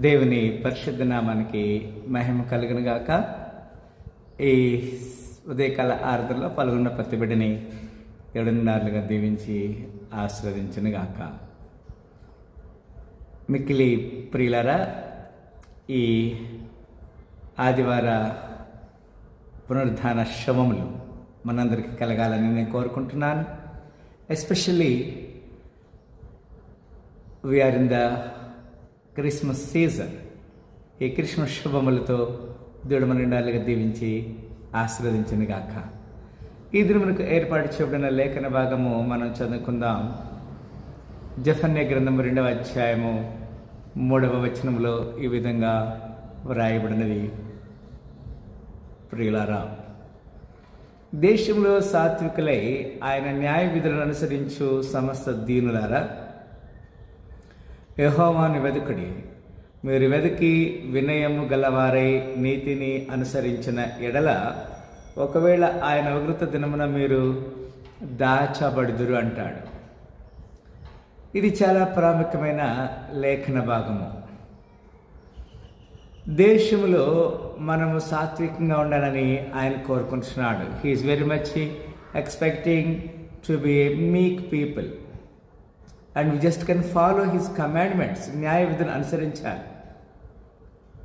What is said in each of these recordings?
దేవుని పరిశుద్ధ నామానికి మహిమ కలుగునుగాక ఈ ఉదయకాల ఆరాధనలో పాల్గొన్న ప్రతి బిడ్డని ఏడున్నరలుగా దీవించి ఆశీర్వదించును మిక్కిలి ప్రియులరా ఈ ఆదివార పునరుద్ధాన శవములు మనందరికీ కలగాలని నేను కోరుకుంటున్నాను. Especially we're in the Christmas season. ఈ క్రిస్మస్ శుభములతో దేవుడు మన నిండాలుగా దీవించి ఆశీర్వదించింది గాక ఈ దిన మనకు ఏర్పాటు చేయబడిన లేఖన భాగము మనం చదువుకుందాం. జఫన్య గ్రంథం రెండవ అధ్యాయము మూడవ వచనంలో ఈ విధంగా వ్రాయబడినది. ప్రియులారా దేశంలో సాత్వికులై ఆయన న్యాయ విధులను అనుసరించు సమస్త దీనులారా యహోవాను వెదుకుడి. మీరు వెతికి వినయము గలవారై నీతిని అనుసరించిన ఎడల ఒకవేళ ఆయన ఉగ్రత దినమున మీరు దాచబడుదురు అంటాడు. ఇది చాలా ప్రాముఖ్యమైన లేఖన భాగము. దేశంలో మనము సాత్వికంగా ఉండాలని ఆయన కోరుకుంటున్నాడు. He's very much expecting to be a meek people and we just can follow his commandments, Nyaya in Anusarinchal.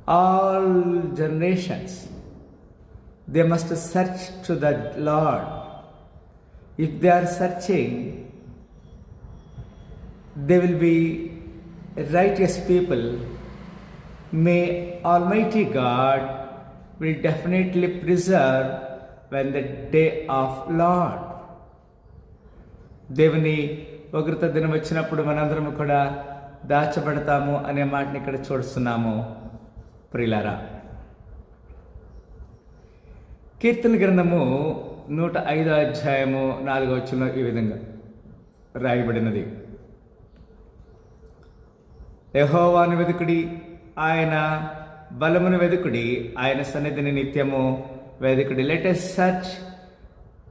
All generations, they must search to the Lord. If they are searching, they will be righteous people. May Almighty God will definitely preserve when the day of Lord. Devani ఉగ్రత దినం వచ్చినప్పుడు మనందరం కూడా దాచబడతాము అనే మాటని ఇక్కడ చూస్తున్నాము. ప్రిలారా కీర్తన గ్రంథము నూట ఐదో అధ్యాయము నాలుగో వచ్చిన ఈ విధంగా రాయబడినది. యహోవాను వెతుకుడి ఆయన బలమును వెతుకుడి ఆయన సన్నిధిని నిత్యము వెతుకుడి let us search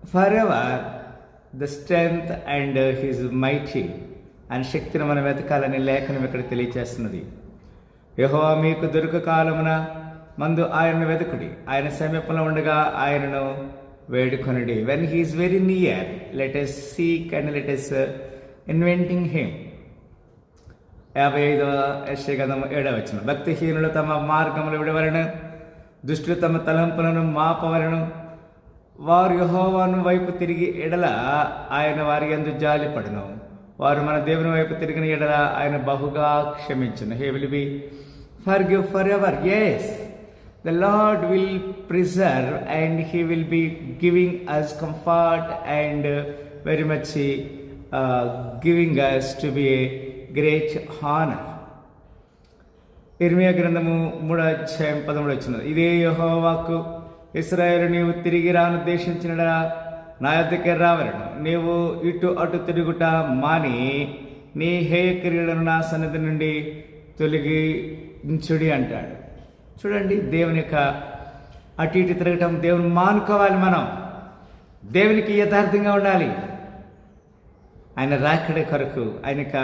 for ever the strength and his mighty ఆయన శక్తిని మనం వెతకాలని లేఖనం ఇక్కడ తెలియచేస్తున్నది. యహోవా మీకు దొరుక కాలమున మందు ఆయనను వెతుకుడి. ఆయన సమీపంలో ఉండగా ఆయనను వేడుకొనుడి. When he's very near let us seek and let us inventing him యాభై ఐదవ యశ్వగతం ఏడవ వచ్చిన భక్తిహీనులు తమ మార్గములు విడవలను దుష్టులు తమ తలంపులను మాపవలను వారు యహోవాను వైపు తిరిగి ఎడల ఆయన వారి ఎందు జాలిపడను వారు మన దేవుని వైపు తిరిగిన ఎడల ఆయన బహుగా క్షమించను. He will be forgive for ever as the lord will preserve and he will be giving us comfort and very much giving us to be a great honour ఇర్మియా గ్రంథము మూడో అధ్యాయం పదమూడు వచ్చినది. ఇదే యహోవాకు ఇస్రాయేల్ నీవు తిరిగి రానుద్దేశించిన నా యొద్దకే రావలను. నీవు ఇటు అటు తిరుగుట మాని నీ హేయ క్రియలను నా సన్నిధి నుండి తొలగించుడి అంటాడు. చూడండి దేవుని యొక్క అటు ఇటు తిరగటం దేవుని మానుకోవాలి మనం. దేవునికి యథార్థంగా ఉండాలి. ఆయన రాకడ కొరకు ఆయన యొక్క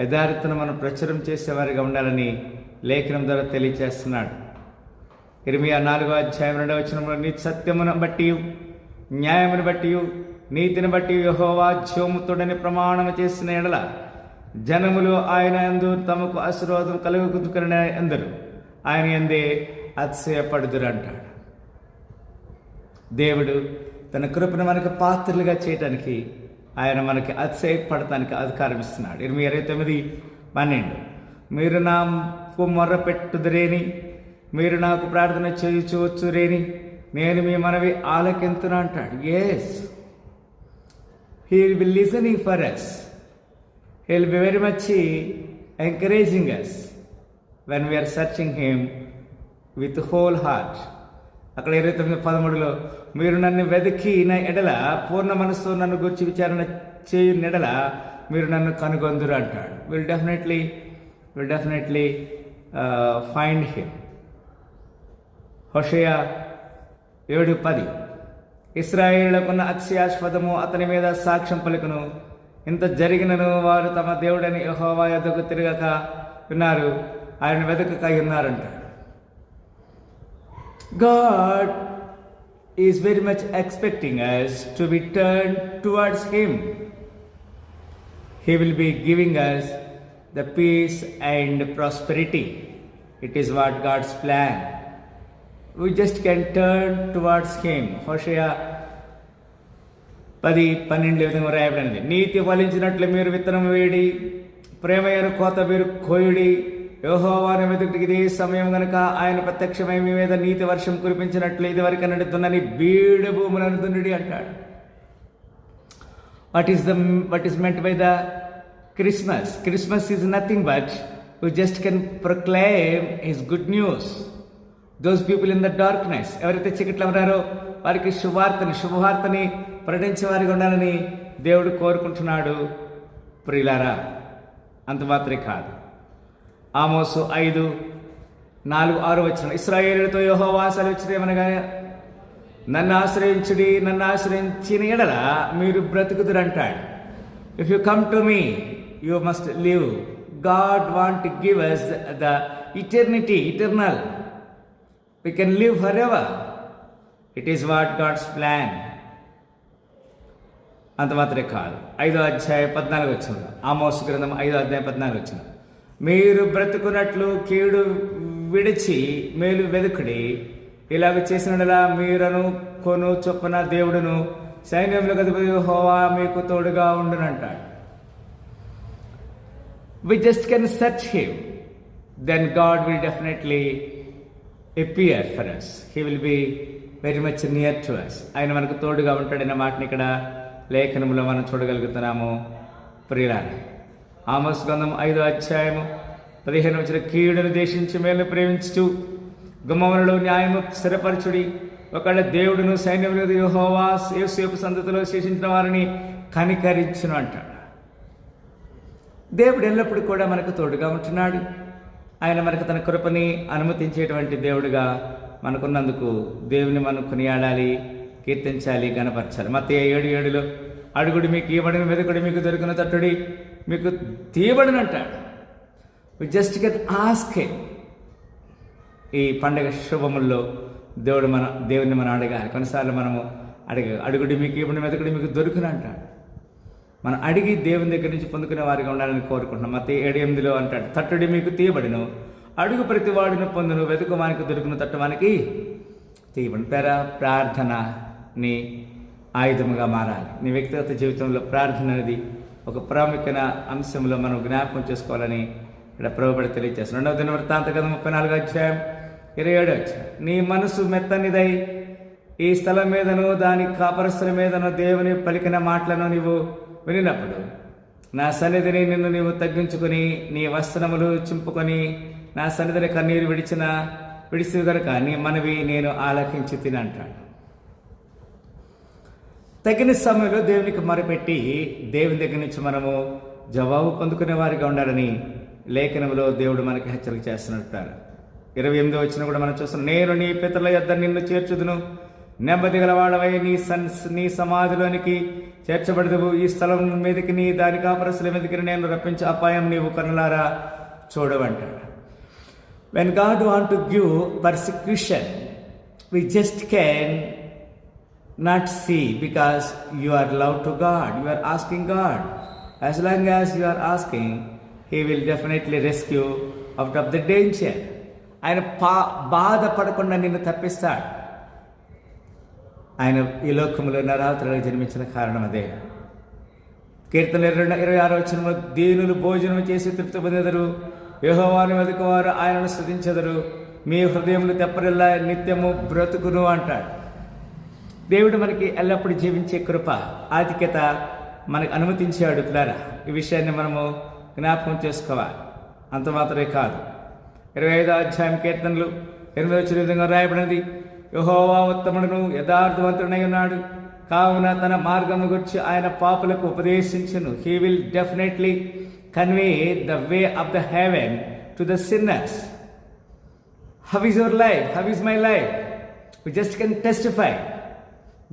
యథార్థతను మనం ప్రచురం చేసేవారిగా ఉండాలని లేఖనం ద్వారా తెలియజేస్తున్నాడు. ఇరవై నాలుగో అధ్యాయం రెండవ వచనంలో నీ సత్యమును బట్టి న్యాయమును బట్టి నీతిని బట్టి యహోవా జ్యోముతుడని ప్రమాణం చేసిన ఎడల జనములు ఆయన ఎందు తమకు ఆశీర్వాదం కలుగుకుని ఎందరు ఆయన ఎందే అతిశయపడుదురు అంటాడు దేవుడు తన కృపను మనకు పాత్రలుగా చేయటానికి ఆయన మనకి అతిశయపడటానికి అధికారం ఇస్తున్నాడు. ఇరవై ఇరవై తొమ్మిది పన్నెండు మీరు నాకు మొర్ర పెట్టుదరేని మీరు నాకు ప్రార్థన చేయించవచ్చురేని నేను మీ మనవి ఆలకెంతున అంటాడు. As he will listening for us he will be very much encouraging us when we're searching him with whole heart అక్కడ ఇరవై తొమ్మిది పదమూడులో మీరు నన్ను వెతికి నా ఎడల పూర్ణ మనస్సు నన్ను గురించి విచారణ చేయు ఎడల మీరు నన్ను కనుగొందురు అంటాడు. Will definitely will definitely find him హషయ ఏడు పది. ఇస్రాయేళ్ళకున్న అత్యాశ్వతము అతని మీద సాక్ష్యం పలుకును. ఇంత జరిగినను వారు తమ దేవుడని యహోవాయ దగ్గు తిరగక విన్నారు. ఆయన వెతక ఉన్నారంట. God is very much expecting us to be turn towards him he will be giving us the peace and prosperity it is what God's plan We just can turn towards Him. హోషయ పది పన్నెండు విధంగా రాయబడినది నీతి ఫలించినట్లు మీరు విత్తనం వేడి ప్రేమయను కోత మీరు కోయుడి. యోహోవాని వెతుకుడికి ఇదే సమయం కనుక ఆయన ప్రత్యక్షమై మీ మీద నీతి వర్షం కురిపించినట్లు ఇది వరకు నడుతున్నని బీడు భూములను దున్నుడి అంటాడు. What is the what is meant by the Christmas Christmas is nothing but we just can proclaim his good news those people in the darkness ఎవరైతే చీకట్లో ఉన్నారో వారికి శుభార్తని శుభవార్తని ప్రకటించే వారికి ఉండాలని దేవుడు కోరుకుంటున్నాడు. ప్రియులారా అంత మాత్రమే కాదు. ఆమోసు ఐదు నాలుగు ఆరు వచ్చిన ఇస్రాయేలుతో యోహోవాసాలు వచ్చినేమనగా నన్ను ఆశ్రయించుడి నన్ను ఆశ్రయించిన ఎడల మీరు బ్రతుకుదురు అంటాడు if you come to me you must live God want give us the eternity eternal we can live forever. It is what God's plan అంత మాత్రమే కాదు. ఐదో అధ్యాయ పద్నాలుగు వచ్చిన ఆమోస్ గ్రంథం ఐదో అధ్యాయ పద్నాలుగు వచ్చిన మీరు బ్రతుకున్నట్లు కీడు విడిచి మేలు వెదుకుడి. ఇలాగ చేసినలా మీరను కొను చొప్పున దేవుడును. సైన్యంలో గదిపతి హోవా మీకు తోడుగా ఉండునంటాడు. We just can search him then God will definitely appear for us he will be very much near to us ఆయన మనకు తోడుగా ఉంటాడన్న మాటని ఇక్కడ లేఖనములో మనం చూడగలుగుతున్నాము. ప్రియులార ఆమోస్ గ్రంథం ఐదో అధ్యాయము పదిహేను వచ్చిన కీడును దేశించి మేలు ప్రేమించు గుమ్మములలో న్యాయము స్థిరపరచుడి. ఒకళ్ళ దేవుడును సైన్యములు యెహోవా యేసేపు సంతతిలో శేషించిన వారిని కనికరించును అంటాడు. దేవుడు ఎల్లప్పుడూ కూడా మనకు తోడుగా ఉంటున్నాడు. ఆయన మనకు తన కృపని అనుమతించేటువంటి దేవుడుగా మనకున్నందుకు దేవుని మనం కొనియాడాలి కీర్తించాలి గణపరచాలి. మత ఏడు ఏడులో అడుగుడు మీకు ఇవ్వడిన వెదకుడు మీకు దొరికిన తట్టుడి మీకు తీయబడిన అంటాడు వి జస్ట్ గెట్ ఆస్కే ఈ పండగ శుభముల్లో దేవుడు మన దేవుని మనం అడగాలి. కొన్నిసార్లు మనము అడగ అడుగుడి మీకు ఇవ్వబడిన వెదకుడి మీకు దొరికిన అంటాడు మనం అడిగి దేవుని దగ్గర నుంచి పొందుకునే వారిగా ఉండాలని కోరుకుంటున్నాం. మత ఏడు ఎనిమిదిలో అంటాడు తట్టుడి మీకు తీయబడిను. అడుగు ప్రతి వాడిని పొందును. వెతుకువానికి దొరుకును తట్టువానికి తీయబడి పేర ప్రార్థన నీ ఆయుధముగా మారాలి. నీ వ్యక్తిగత జీవితంలో ప్రార్థన అనేది ఒక ప్రాముఖ్యమైన అంశంలో మనం జ్ఞాపకం చేసుకోవాలని ఇక్కడ ప్రభుబడి తెలియజేస్తాం రెండవ దిన వృత్తాంత కదా ముప్పై నాలుగు అధ్యాయం ఇరవై ఏడు అధ్యాయం. నీ మనసు మెత్తనిదై ఈ స్థలం మీదను దాని కాపరస్తుల మీదను దేవుని పలికిన మాటలను నీవు వినినప్పుడు నా సన్నిధిని నిన్ను నీవు తగ్గించుకొని నీ వస్త్రములు చింపుకొని నా సన్నిధిని కన్నీరు విడిచిన విడిసి గనుక నీ మనవి నేను ఆలకించి తినంటాడు తగిన సమయంలో దేవునికి మొరపెట్టి దేవుని దగ్గర నుంచి మనము జవాబు పొందుకునే వారిగా ఉండాలని లేఖనంలో దేవుడు మనకి హెచ్చరిక చేస్తున్నట్టారు ఇరవై ఎనిమిది వచ్చిన కూడా మనం చూస్తున్నాం నేను నీ పితరుల యొద్ద నిన్ను చేర్చుదును. నెమ్మది గలవాడవై నీ సన్ నీ సమాధిలోనికి చేర్చబడదవు ఈ స్థలం మీదకి నీ దాని కాపరసుల మీదకి నేను రప్పించే అపాయం నీవు కనులారా చూడవంటాడు. When God want to give persecution we just can not see because you are love to God you are asking God as long as you are asking he will definitely rescue out of the danger ఆయన పా బాధపడకుండా నిన్ను తప్పిస్తాడు. ఆయన ఈ లోకంలో నరాత్రులకు జన్మించిన కారణం అదే. కీర్తన ఇరవై ఇరవై ఆరో వచ్చిన దీనులు భోజనం చేసి తృప్తి పొందెదరు. యెహోవాను వెతుకువారు ఆయనను స్థుతించెదరు మీ హృదయములు తెప్పరిల్లా నిత్యము బ్రతుకును అంటాడు. దేవుడు మనకి ఎల్లప్పుడూ జీవించే కృప ఆధిక్యత మనకు అనుమతించాడు పిల్లరా. ఈ విషయాన్ని మనము జ్ఞాపకం చేసుకోవాలి. అంత మాత్రమే కాదు. ఇరవై ఐదో అధ్యాయం కీర్తనలు ఎనిమిది వచ్చిన విధంగా రాయబడినది. యహోవా ఉత్తముడును యథార్థవంతుడై ఉన్నాడు కావున తన మార్గము గురించి ఆయన పాపులకు ఉపదేశించును. He will definitely convey the way of the heaven to the sinners how is your life how is my life we just can testify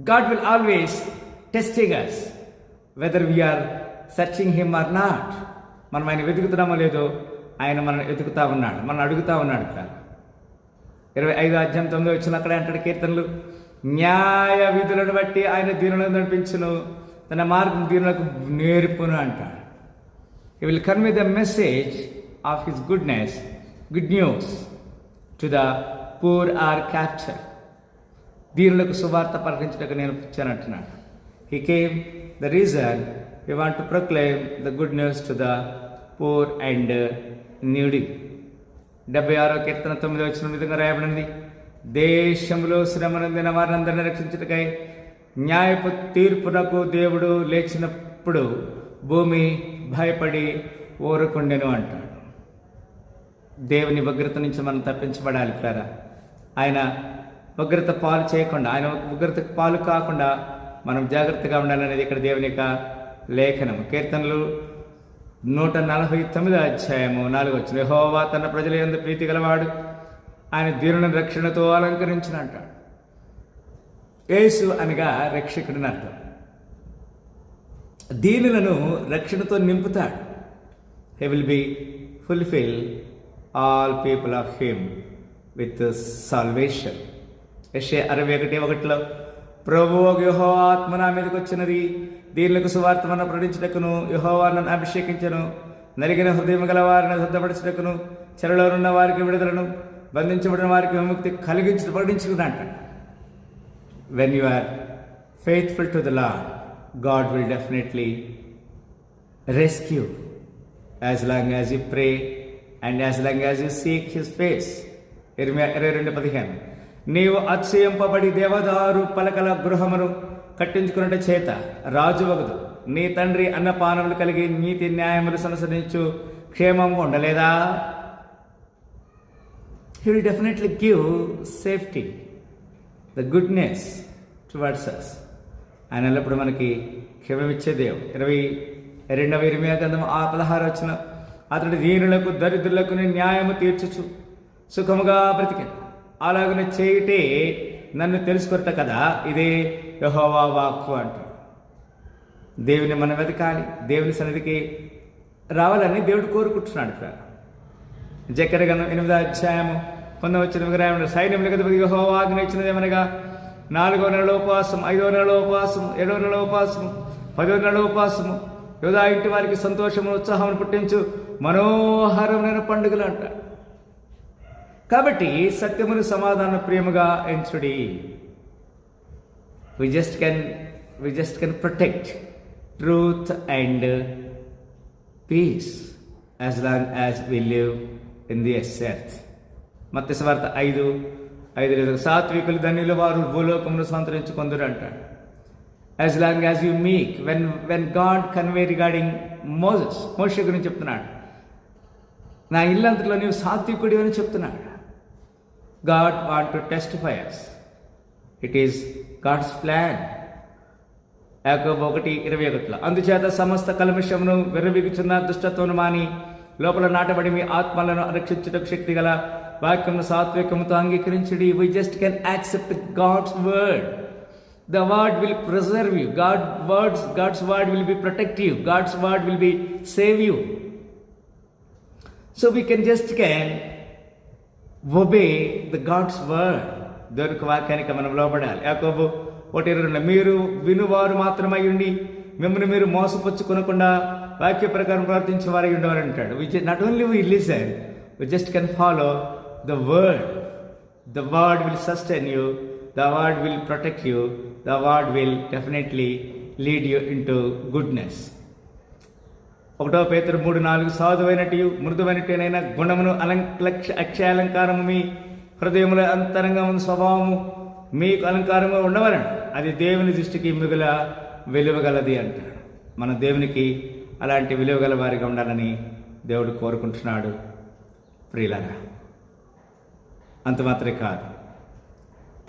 God will always testing us whether we're searching him or not మనం ఆయన వెతుకుతున్నామో లేదో ఆయన మనం వెతుకుతా ఉన్నాడు. మనం అడుగుతా ఉన్నాడు కదా. ఇరవై ఐదు అధ్యాయం తొమ్మిది వచ్చిన అక్కడ అంటాడు కీర్తనలు. న్యాయ విధులను బట్టి ఆయన దీనులను నడిపించును. తన మార్గం దీనులకు నేర్పును అంటాడు. Will will convey the message of his goodness good news to the poor or capture దీనులకు సువార్త ప్రకటించడానికి నేను వచ్చానంటున్నాడు he came the reason you want to proclaim the good news to the poor and needy డెబ్బై ఆరో కీర్తన తొమ్మిది వచ్చిన విధంగా రాయబడింది. దేశంలో శ్రమనందిన వారందరినీ రక్షించుటకై న్యాయపు తీర్పునకు దేవుడు లేచినప్పుడు భూమి భయపడి ఊరుకుండెను అంటాడు. దేవుని ఉగ్రత నుంచి మనం తప్పించబడాలి ప్రేరా ఆయన ఉగ్రత పాలు చేయకుండా ఆయన ఉగ్రతకు పాలు కాకుండా మనం జాగ్రత్తగా ఉండాలనేది ఇక్కడ దేవుని యొక్క లేఖనం కీర్తనలు నూట నలభై తొమ్మిది అధ్యాయము నాలుగు వచ్చిన యహోవా తన ప్రజల ఎందు ప్రీతి గలవాడు. ఆయన దీనుని రక్షణతో అలంకరించిన అంటాడు యేసు అనగా రక్షకుడిని అర్థం. దీనులను రక్షణతో నింపుతాడు. He will be fulfil all people of him with salvation యశే అరవై ఒకటి ఒకటిలో ప్రభు యుహో ఆత్మ నా మీదకి వచ్చినది. దీనులకు సువార్తమన్న ప్రకటించుటకును యహోవా అభిషేకించను. నరిగిన హృదయం గల వారిని శుద్ధపరచుటకును చెరలో ఉన్న వారికి విడుదలను బంధించబడిన వారికి విముక్తి కలిగించు ప్రకటించుకున్నా అంటాడు when you are faithful to the Lord, God will definitely rescue. As long as you pray and as long as you seek His ఇరవై ఇరవై రెండు పదిహేను. నీవు అతిశయింపబడి దేవదారు పలకల గృహమును కట్టించుకున్నట చేత రాజు వగదు. నీ తండ్రి అన్నపానములు కలిగి నీతి న్యాయములు సనసరించు క్షేమంగా ఉండలేదా? He will definitely give safety the goodness towards us ఆయన ఎల్లప్పుడు మనకి క్షమమిచ్చే దేవుడు. ఇరవై రెండవ ఇరవై గ్రంథం ఆ పదహారు వచ్చిన అతడు దీనులకు దరిద్రులకు న్యాయము తీర్చుచు సుఖముగా బ్రతికాను. అలాగనే చేయుటే నన్ను తెలుసుకొట్ట కదా? ఇదే యహోవా వాక్కు అంటాడు. దేవుని మనం వెతకాలి దేవుని సన్నిధికి రావాలని దేవుడు కోరుకుంటున్నాడు ఇక్కడ. జకర ఎనిమిదో అధ్యాయము పొందవచ్చిన విగ్రహం సైన్యం గతపతి యెహోవా ఆజ్ఞ ఇచ్చినదేమనగా నాలుగో నెలలో ఉపవాసం ఐదో నెలలో ఉపవాసం ఏడో నెలలో ఉపవాసము పదో నెలలో ఉపవాసము యోధా ఇంటి వారికి సంతోషమును ఉత్సాహమును పుట్టించు మనోహరమైన పండుగలు అంటారు కాబట్టి సత్యమును సమాధాన ప్రేమగా ఎంచుడి. We just can we just can protect truth and peace as long as we live in the earth మత్స్య వార్త ఐదు ఐదు లేదు. సాత్వికులు ధన్యులు వారు భూలోకమును సంతరించుకుందరు అంటాడు. As long as you meek when when God convey regarding Moses మోష గురించి చెప్తున్నాడు. నా ఇల్లంతలో నీవు సాత్వికుడి అని చెప్తున్నాడు. God want to testify us. It is God's plan యాకోబు ఒకటి ఇరవై ఒకటిలో అందుచేత సమస్త కల్మషమును విర్రవిగుచున్న దుష్టత్వను మాని లోపల నాటబడి మీ ఆత్మలను రక్షించుటకు శక్తి గల వాక్యమును సాత్వికముతో అంగీకరించుడి. We just can accept God's word the word will preserve you God words God's word will be protect you God's word will be save you so we can just can obey the God's word దేవునికి వాక్యానికి మనం లోపడాలి యాకోబు ఒకటి ఇరవై రెండు మీరు వినువారు మాత్రమై ఉండి మిమ్మల్ని మీరు మోసపుచ్చుకొనకుండా వాక్య ప్రకారం ప్రవర్తించే వారై ఉండవారు అంటాడు. Which not only we listen we just can follow the word the word will sustain you the word will protect you the word will definitely lead you in to goodness ఒకటో పేతురు మూడు నాలుగు సాధువైనటి మృదువైనట్టేనైనా గుణమును అలంక్ష అక్షయాలంకారము మీ హృదయముల అంతరంగము స్వభావము మీకు అలంకారము ఉండవలను. అది దేవుని దృష్టికి మిగుల విలువగలది అంటాడు. మన దేవునికి అలాంటి విలువగల వారిగా ఉండాలని దేవుడు కోరుకుంటున్నాడు. ప్రియులరా అంత మాత్రమే కాదు.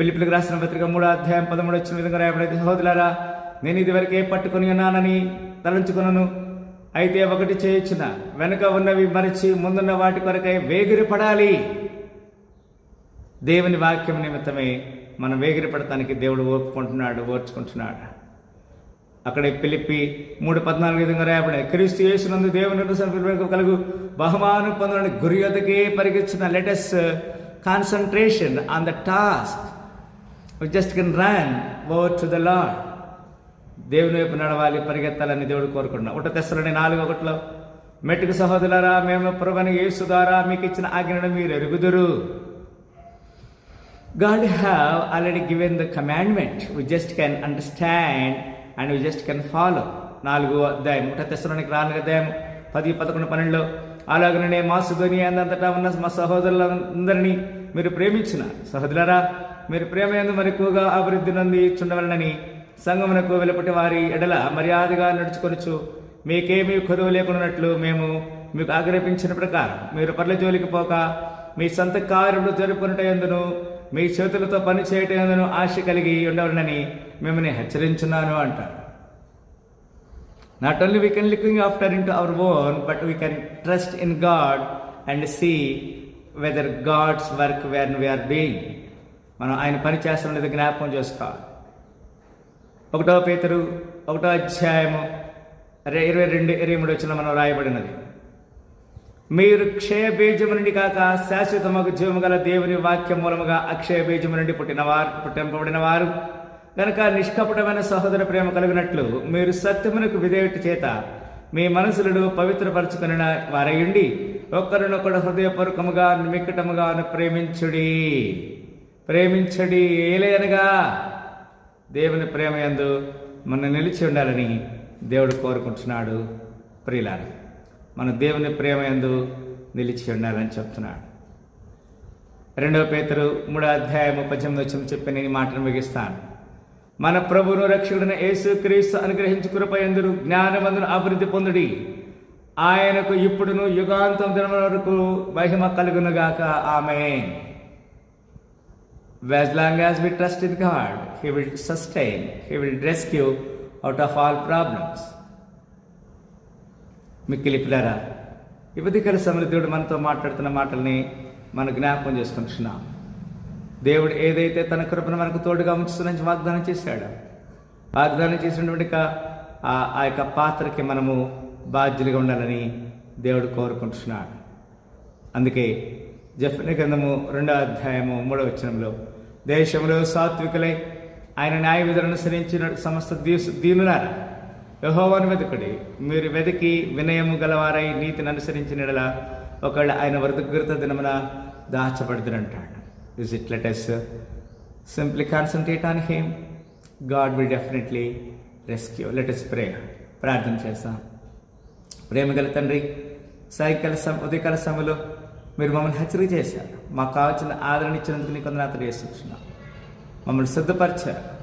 పిలిపిలకు రాసిన పత్రిక మూడో అధ్యాయం పదమూడు వచ్చిన విధంగా రాయబడేది. సహోదరులారా నేను ఇదివరకే పట్టుకుని ఉన్నానని తలంచుకున్నాను అయితే ఒకటి చేయొచ్చిన వెనుక ఉన్నవి మరిచి ముందున్న వాటి కొరకై వేగిరి పడాలి దేవుని వాక్యం నిమిత్తమే మనం వేగిరి పడటానికి దేవుడు ఓపుకుంటున్నాడు ఓర్చుకుంటున్నాడు. అక్కడ పిలిపి మూడు పద్నాలుగు విధంగా రాయబడింది క్రీస్తు యేసునందు దేవుని కలుగు బహుమానం పొందడానికి గురి యొద్దకే పరిగెత్తున్న let us concentration on the task just can run over to the lord దేవుని వైపు నడవాలి పరిగెత్తాలని దేవుడు కోరుకుంటున్నాం. ఒకటి తెస్తలని నాలుగు ఒకటిలో మెట్టుకు సహోదరులారా మేము ప్రభుని యేసు ద్వారా మీకు ఇచ్చిన ఆజ్ఞను మీరు ఎరుగుదురు. God have already given the commandment we just can understand and we just can follow నాలుగు అధ్యాయం ఒకటి తెస్తడానికి నాలుగు అధ్యాయం పది పదకొండు పన్నెండులో అలాగనే మా సుధని అందంతటా ఉన్న మా సహోదరులందరినీ మీరు ప్రేమించిన. సహోదరులారా మీరు ప్రేమ ఎందు మరి ఎక్కువగా అభివృద్ధి నంది చుండవలనని సంగమునకు వెలుపటి వారి ఎడల మర్యాదగా నడుచుకొనుచు మీకేమీ కొరువు లేకున్నట్లు మేము మీకు ఆగ్రహించిన ప్రకారం మీరు పర్ల జోలికి పోక మీ సొంత కార్యములు జరుపుకున్నట ఎందును మీ చేతులతో పని చేయటం ఎందును ఆశ కలిగి ఉండవలనని మిమ్మల్ని హెచ్చరించున్నాను అంటారు. Not only we can looking after in to our own but we can trust in God and see whether God's work where we're doing మనం ఆయన పని చేస్తున్న లేదా జ్ఞాపకం చేసుకోవాలి. ఒకటో పేతురు ఒకటో అధ్యాయము అరే ఇరవై రెండు ఇరవై మూడు వచ్చిన మనం రాయబడినది. మీరు క్షయ బీజము నుండి కాక శాశ్వతమగు జీవము గల దేవుని వాక్యం మూలముగా అక్షయ బీజము నుండి పుట్టినవారు పుట్టింపబడిన వారు కనుక నిష్కపటమైన సహోదర ప్రేమ కలిగినట్లు మీరు సత్యమునకు విధేయుటి చేత మీ మనసులను పవిత్రపరచుకుని వారయుండి ఒకరినొకడు హృదయపూర్వకముగా నిమిక్కటముగా ప్రేమించుడి. ప్రేమించడి ఏలేనగా దేవుని ప్రేమ యందు మన నిలిచి ఉండాలని దేవుడు కోరుకుంటున్నాడు. ప్రియులారా మన దేవుని ప్రేమ యందు నిలిచి ఉండాలని చెప్తున్నాడు. రెండవ పేతరు మూడో అధ్యాయము పద్దెనిమిది వచ్చి చెప్పి నేను ఈ మాటను ముగిస్తాను. మన ప్రభువును రక్షకుడిన యేసు క్రీస్తు అనుగ్రహించు కృప ఎందురు జ్ఞానమందును అభివృద్ధి పొందుడి. ఆయనకు ఇప్పుడును యుగాంతం దినం వరకు మహిమ కలుగునుగాక. ఆమె As long as we trust in God, He will sustain, He will rescue out of all problems. మిక్కిలి పిల్లరా యువతికర సమృద్ధుడు మనతో మాట్లాడుతున్న మాటల్ని మనం జ్ఞాపకం చేసుకుంటున్నాం దేవుడు ఏదైతే తన కృపను మనకు తోడుగా ఉంచుతుందని వాగ్దానం చేశాడు వాగ్దానం చేసినటువంటి ఆ ఆ యొక్క పాత్రకి మనము బాధ్యులుగా ఉండాలని దేవుడు కోరుకుంటున్నాడు అందుకే జఫ్ని గ్రంథము రెండో అధ్యాయము మూడో వచనంలో దేశంలో సాత్వికులై ఆయన న్యాయ విధులను అనుసరించిన సమస్త దీసు దీనులారా యహోవాను వెతుకుడి. మీరు వెతికి వినయము గలవారై నీతిని అనుసరించిన యెడల ఒకళ్ళు ఆయన వృతగ్రత దినమున దాచబడుతునంటాడు is it let us simply concentrate on him God will definitely rescue let us pray ప్రార్థన చేస్తాం. ప్రేమగల తండ్రి సాయంకాల సమ ఉదయకాల సమయంలో మీరు మమ్మల్ని హెచ్చరిక చేశారు. మాకు కావాల్సిన ఆదరణ ఇచ్చినందుకు నీకు వందనాలు చేస్తున్నాం మమ్మల్ని సిద్ధపరిచారు.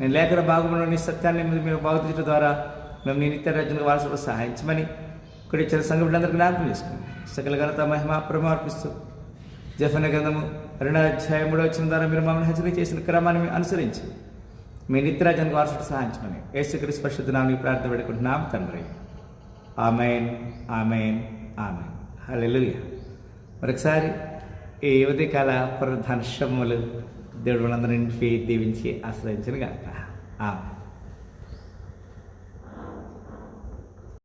నేను లేఖన భాగంలో నీ సత్యాన్ని మీరు మీరు బోధించడం ద్వారా మేము నీ నిత్య రచనకు వారసులు సహాయించమని ఇక్కడ ఇచ్చిన సంఘ బిడ్డలందరికీ జ్ఞాపకం చేసుకుని సకల ఘనత మహిమ ప్రమార్పిస్తూ జఫన గ్రంథము రెండో అధ్యాయం మూడో వచ్చిన ద్వారా మీరు మమ్మల్ని హెచ్చరిక చేసిన క్రమాన్ని అనుసరించి మీ నిత్యరాజానికి వారసుడు సహాయించమని యేసుక్రీస్తు పరిశుద్ధ నామని ప్రార్థన పెట్టుకుంటున్నాం తండ్రి. Amen amen amen. హలో మరొకసారి ఈ యువతి ప్రధాన శమ్ములు దేవుడు మనందరినీ దీవించి ఆశ్రయించిన గాక. ఆమె